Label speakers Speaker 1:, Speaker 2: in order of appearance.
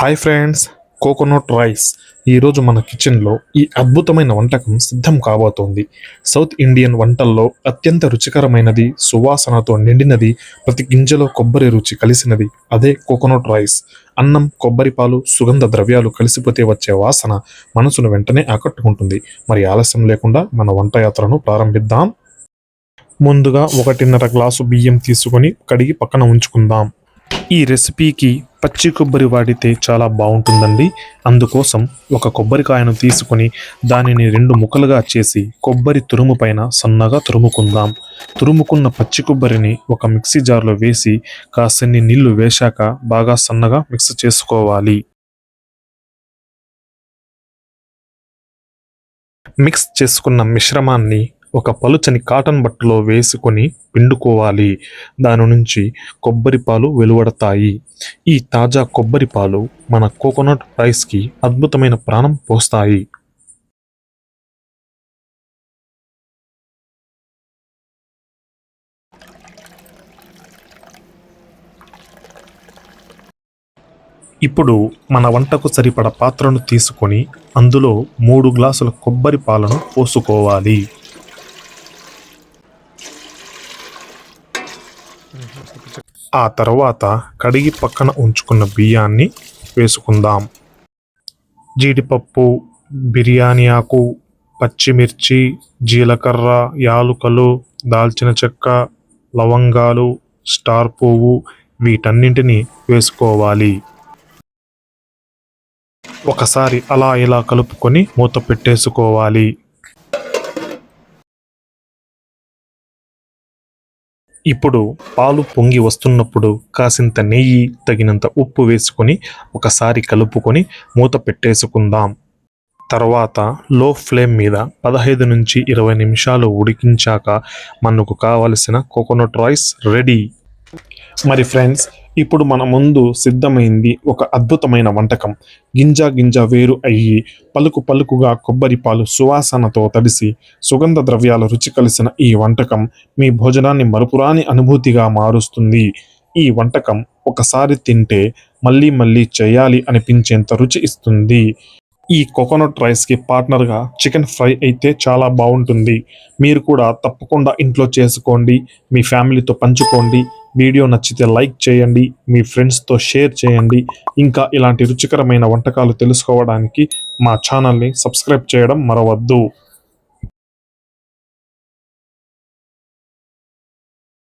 Speaker 1: Hi friends coconut rice ఈరోజు మన కిచెన్లో ఈ అద్భుతమైన వంటకం సిద్ధం కాబోతోంది. సౌత్ ఇండియన్ వంటల్లో అత్యంత రుచికరమైనది సువాసనతో నిండినది ప్రతి గింజలో కొబ్బరి రుచి కలిసినది అదే కోకోనట్ రైస్ అన్నం కొబ్బరి పాలు సుగంధ ద్రవ్యాలు కలిసిపోతే వచ్చే వాసన మనసును వెంటనే ఆకట్టుకుంటుంది. మరి ఆలస్యం లేకుండా మన వంట యాత్రను ప్రారంభిద్దాం. ముందుగా ఒకటిన్నర గ్లాసు బియ్యం తీసుకొని కడిగి పక్కన ఉంచుకుందాం. ఈ రెసిపీకి పచ్చి కొబ్బరి వాడితే చాలా బాగుంటుందండి. అందుకోసం ఒక కొబ్బరికాయను తీసుకొని దానిని రెండు ముక్కలుగా చేసి కొబ్బరి తురుము పైన సన్నగా తురుముకుందాం. తురుముకున్న పచ్చి కొబ్బరిని ఒక మిక్సీ జార్లో వేసి కాసన్ని నీళ్ళు వేశాక బాగా సన్నగా మిక్స్ చేసుకోవాలి. మిక్స్ చేసుకున్న మిశ్రమాన్ని ఒక పలుచని కాటన్ బట్టలో వేసుకొని పిండుకోవాలి. దాని నుంచి కొబ్బరి పాలు వెలువడతాయి. ఈ తాజా కొబ్బరి పాలు మన కోకోనట్ రైస్కి అద్భుతమైన ప్రాణం పోస్తాయి. ఇప్పుడు మన వంటకు సరిపడ పాత్రను తీసుకొని అందులో మూడు గ్లాసుల కొబ్బరి పాలను పోసుకోవాలి. ఆ తర్వాత కడిగి పక్కన ఉంచుకున్న బియ్యాన్ని వేసుకుందాం. జీడిపప్పు బిర్యానీ ఆకు పచ్చిమిర్చి జీలకర్ర యాలుకలు దాల్చిన చెక్క లవంగాలు స్టార్ పువ్వు వీటన్నింటినీ వేసుకోవాలి. ఒకసారి అలా ఇలా కలుపుకొని మూత పెట్టేసుకోవాలి. ఇప్పుడు పాలు పొంగి వస్తున్నప్పుడు కాసింత నెయ్యి తగినంత ఉప్పు వేసుకొని ఒకసారి కలుపుకొని మూత పెట్టేసుకుందాం. తర్వాత లో ఫ్లేమ్ మీద పదహైదు నుంచి ఇరవై నిమిషాలు ఉడికించాక మనకు కావలసిన కోకోనట్ రైస్ రెడీ. మరి ఫ్రెండ్స్ ఇప్పుడు మన ముందు సిద్ధమైంది ఒక అద్భుతమైన వంటకం. గింజ గింజ వేరు అయ్యి పలుకు పలుకుగా కొబ్బరి పాలు సువాసనతో తడిసి సుగంధ ద్రవ్యాల రుచి కలిసిన ఈ వంటకం మీ భోజనాన్ని మరుపురాని అనుభూతిగా మారుస్తుంది. ఈ వంటకం ఒకసారి తింటే మళ్ళీ మళ్ళీ చేయాలి అనిపించేంత రుచి ఇస్తుంది. ఈ కోకోనట్ రైస్కి పార్ట్నర్గా చికెన్ ఫ్రై అయితే చాలా బాగుంటుంది. మీరు కూడా తప్పకుండా ఇంట్లో చేసుకోండి మీ ఫ్యామిలీతో పంచుకోండి వీడియో నచ్చితే లైక్ చేయండి మీ ఫ్రెండ్స్తో షేర్ చేయండి. ఇంకా ఇలాంటి రుచికరమైన వంటకాలు తెలుసుకోవడానికి మా ఛానల్ని సబ్స్క్రైబ్ చేయడం మరవద్దు.